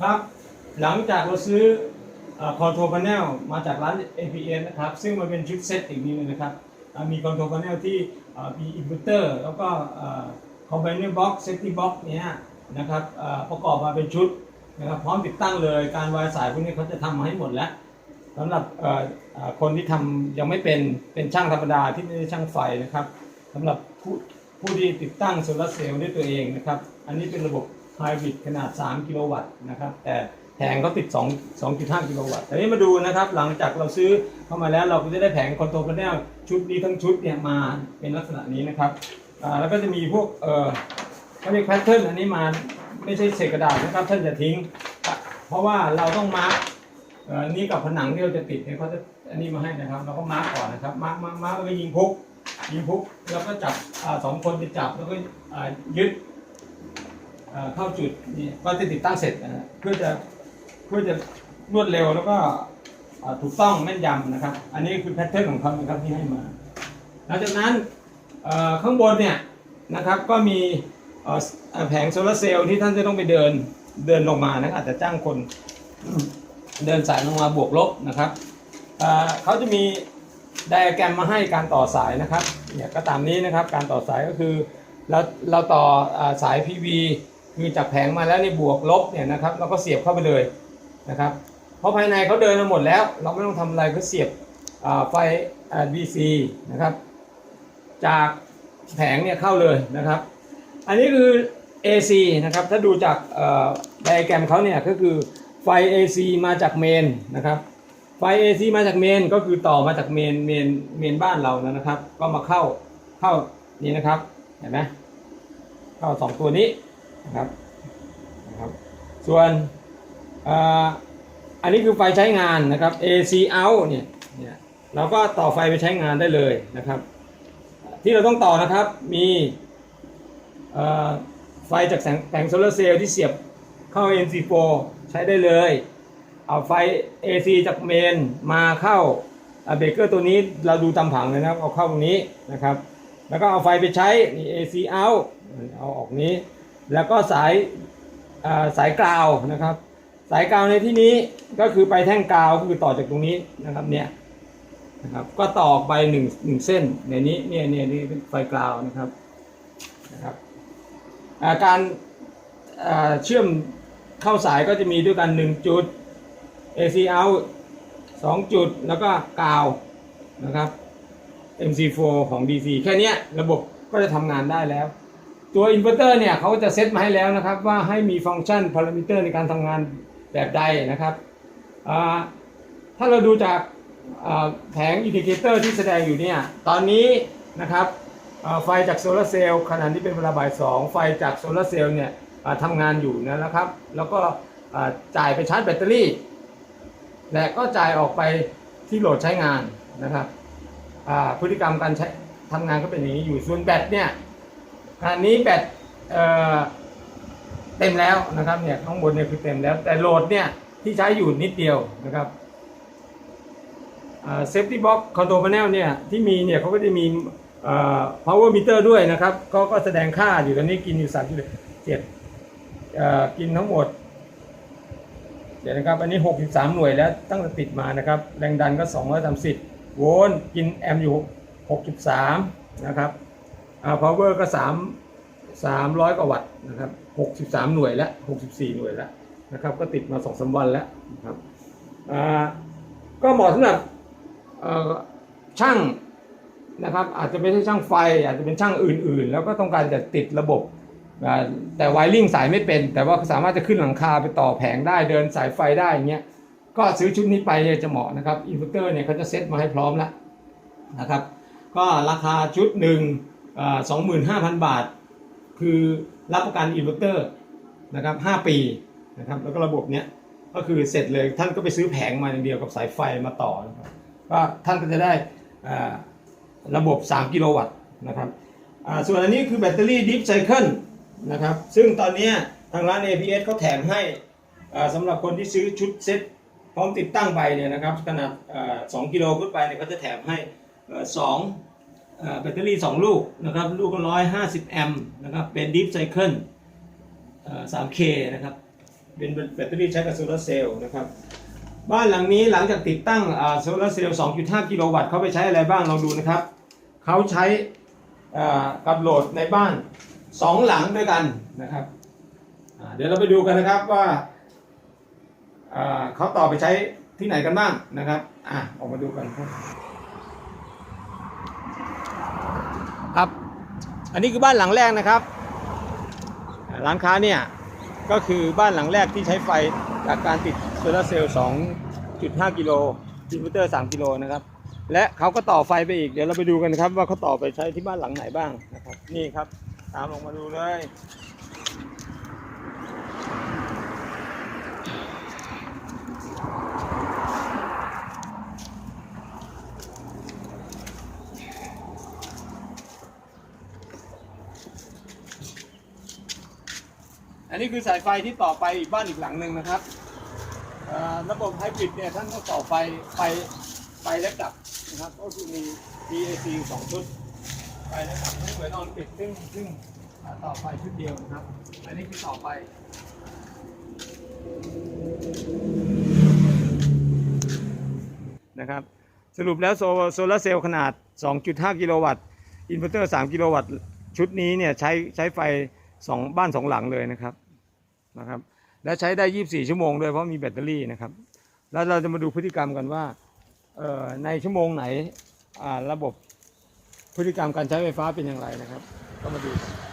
ครับ หลังจากเราซื้อคอนโทรพ a เนลมาจากร้าน APN นะครับ ซึ่งมันเป็นชุดเซตอีกนิดนึงนะครับมีคอนโทรพ a เนลที่มีอินเวอร์เตอร์แล้วก็คอมไบเนอร์บ็อกซ์เซฟตี้บ็อกซ์เนี้ยนะครับประกอบมาเป็นชุดนะครับพร้อมติดตั้งเลยการวายสายพวกนี้เขาจะทำมาให้หมดแล้วสำหรับคนที่ทำยังไม่เป็นเป็นช่างธรรมดาที่ไม่ใช่ช่างไฟนะครับสำหรับผู้ผู้ที่ติดตั้งโซลาร์เซลล์ด้วยตัวเองนะครับ อันนี้เป็นระบบ ไฮบริดขนาด 3 กิโลวัตต์นะครับแต่แผงเขาติด 2 2.5 กิโลวัตต์แต่นี้มาดูนะครับหลังจากเราซื้อเข้ามาแล้วเราก็จะได้แผงคอนโทรลพาเนลชุดนี้ทั้งชุดเนี่ยมาเป็นลักษณะนี้นะครับแล้วก็จะมีพวกเอ่อเขาเรียกแพทเทิร์นอันนี้มาไม่ใช่เศษกระดาษนะครับท่านจะทิ้ง เพราะว่าเราต้องมาร์กนี่กับผนังที่เราจะติดเนี่ยเขาจะอันนี้มาให้นะครับ เราก็มาร์กก่อนนะครับมาร์กมาร์กมาร์กแล้วก็ยิงพุกยิงพุกแล้วก็จับสองคนไปจับแล้วก็ยึด เข้าจุดนี่ก็จะติดตั้งเสร็จนะเพื่อจะเพื่อจะรวดเร็วแล้วก็ถูกต้องแม่นยำนะครับ อันนี้คือแพทเทิร์นของเขานะครับที่ให้มาหลังจากนั้นข้างบนเนี่ยนะครับก็มีแผงโซลาร์เซลล์ที่ท่านจะต้องไปเดินเดินลงมานะอาจจะจ้างคนเดินสายลงมาบวกลบนะครับเเขาจะมีไดอะแกรมมาให้การต่อสายนะครับเนี่ยก็ตามนี้นะครับการต่อสายก็คือเราเราต่ออาสาย PV คือจากแผงมาแล้วนี่บวกลบเนี่ยนะครับเราก็เสียบเข้าไปเลยนะครับ เพราะภายในเขาเดินมาหมดแล้ว เราไม่ต้องทำอะไรก็เสียบไฟ DC นะครับ จากแผงเนี่ยเข้าเลยนะครับ อันนี้คือ AC นะครับ ถ้าดูจากไดอะแกรมเขาเนี่ยก็คือไฟ AC มาจากเมนนะครับ ไฟ AC มาจากเมนก็คือต่อมาจากเมนเมนเมนบ้านเรานะครับ ก็มาเข้าเข้านี่นะครับ เห็นไหมเข้าสองตัวนี้ นะครับนะครับ ส่วนอ่าอันนี้คือไฟใช้งานนะครับ AC out เนี่ยเนี่ยเราก็ต่อไฟไปใช้งานได้เลยนะครับ ที่เราต้องต่อนะครับมีเอ่อไฟจากแสงแผงโซลาร์เซลล์ที่เสียบเข้า NC4 ใช้ได้เลย เอาไฟ AC จากเมนมาเข้าเบรกเกอร์ตัวนี้เราดูตามผังเลยนะครับ เอาเข้าตรงนี้นะครับ แล้วก็เอาไฟไปใช้นี่ AC out เอาออกนี้ แล้วก็สายสายกราวนะครับ สายกราวในที่นี้ก็คือไปแท่งกราวก็คือต่อจากตรงนี้นะครับเนี่ยนะครับก็ต่อไปหนึ่งหนึ่งเส้นในนี้เนี่ยเนี่ยนี่เป็นไฟกราวนะครับนะครับาการเชื่อมเข้าสายก็จะมีด้วยกัน 1 จุด AC out 2 จุดแล้วก็กาวนะครับ MC4 ของ DC แค่นี้ระบบก็จะทำงานได้แล้ว ตัวอินเวอร์เตอร์เนี่ยเขาจะเซตมาให้แล้วนะครับ ว่าให้มีฟังก์ชันพารามิเตอร์ในการทำงานแบบใดนะครับถ้าเราดูจากแผงอินดิเคเตอร์ที่แสดงอยู่เนี่ยตอนนี้นะครับไฟจากโซลาร์เซลล์ขณะที่เป็นเวลาบ่ายสองไฟจากโซลาร์เซลล์เนี่ยทำงานอยู่นะครับ แล้วก็จ่ายไปชาร์จแบตเตอรี่ และก็จ่ายออกไปที่โหลดใช้งานนะครับพฤติกรรมการใช้ทำงานก็เป็นอย่างนี้อยู่ส่วนแบตเนี่ย ขณะนี้แบตเต็มแล้วนะครับเนี่ยข้างบนเนี่ยคือเต็มแล้ว แต่โหลดเนี่ยที่ใช้อยู่นิดเดียวนะครับเซฟตี้บ็อกคอนโทรลพาเนลเนี่ยที่มีเนี่ยเขาก็จะมีเอ่อ power meter ด้วยนะครับก็ก็แสดงค่าอยู่ตอนนี้กินอยู่3 7เอ่อกินทั้งหมด เดี๋ยวนะครับ อันนี้ 63 หน่วยแล้วตั้งแต่ติดมานะครับ แรงดันก็ 230 โวลต์กินแอมป์อยู่ 63 นะครับ อ่า power ก็3 300กว่าวัตต์นะครับ63หน่วยแล้ว64หน่วยแล้วนะครับ ก็ติดมา2-3วันแล้วนะครับอ่าก็เหมาะสำหรับช่างนะครับ อาจจะไม่ใช่ช่างไฟ อาจจะเป็นช่างอื่นๆ แล้วก็ต้องการจะติดระบบแต่ไวริ่งสายไม่เป็น แต่ว่าสามารถจะขึ้นหลังคาไปต่อแผงได้เดินสายไฟได้อย่างเงี้ยก็ซื้อชุดนี้ไปจะเหมาะนะครับอินเวอร์เตอร์เนี่ยเขาจะเซ็ตมาให้พร้อมแล้วนะครับ ก็ราคาชุดหนึ่ง สองหมื่นห้าพันบาท คือรับประกันอินเวอร์เตอร์นะครับห้าปีนะครับแล้วก็ระบบเนี้ยก็คือเสร็จเลยท่านก็ไปซื้อแผงมาอย่างเดียวกับสายไฟมาต่อนะครับก็ท่านก็จะได้ระบบ 3 กิโลวัตต์นะครับส่วนอันนี้คือแบตเตอรี่ดิฟไซเคิลนะครับซึ่งตอนนี้ทางร้าน APS เขาแถมให้สำหรับคนที่ซื้อชุดเซ็ตพร้อมติดตั้งไปเนี่ยนะครับขนาด2กิโลขึ้นไปเนี่ยเขาจะแถมให้เอ่อสองอ่า แบตเตอรี่ 2 ลูกนะครับลูกก็ 150 แอมป์นะครับเป็นดิฟไซเคิล 3K นะครับเป็นแบตเตอรี่ใช้กับโซลาร์เซลล์นะครับบ้านหลังนี้หลังจากติดตั้งโซลาร์เซลล์ 2.5 กิโลวัตต์เขาไปใช้อะไรบ้างลองดูนะครับเขาใช้กับโหลดในบ้าน 2 หลังด้วยกันนะครับเดี๋ยวเราไปดูกันนะครับว่าอ่าเขาต่อไปใช้ที่ไหนกันบ้างนะครับอะออกมาดูกันครับ ครับ อันนี้คือบ้านหลังแรกนะครับ ร้านค้าเนี่ย ก็คือบ้านหลังแรกที่ใช้ไฟจากการติดโซลาเซลล์2.5 กิโลอินเวอร์เตอร์ 3 กิโลนะครับ และเขาก็ต่อไฟไปอีก เดี๋ยวเราไปดูกันนะครับ ว่าเขาต่อไปใช้ที่บ้านหลังไหนบ้างนะครับ นี่ครับ ตามลงมาดูเลย อันนี้คือสายไฟที่ต่อไปอีกบ้านอีกหลังหนึ่งนะครับระบบไฮบริดเนี่ยท่านต้องต่อไฟไฟไฟและกลับนะครับก็คือมี DAC สองชุดไฟและกลับไม่เหมือนออนปิดซึ่งซึ่งต่อไฟชุดเดียวนะครับ อันนี้คือต่อไฟนะครับสรุปแล้วโซโซลาร์เซลล์ขนาด 2.5 กิโลวัตต์อินเวอร์เตอร์ 3 กิโลวัตต์ ชุดนี้เนี่ยใช้ใช้ไฟสองบ้านสองหลังเลยนะครับ นะครับ และใช้ได้ 24 ชั่วโมงด้วยเพราะมีแบตเตอรี่นะครับ แล้วเราจะมาดูพฤติกรรมกันว่าในชั่วโมงไหนระบบพฤติกรรมการใช้ไฟฟ้าเป็นอย่างไรนะครับ ก็มาดูกัน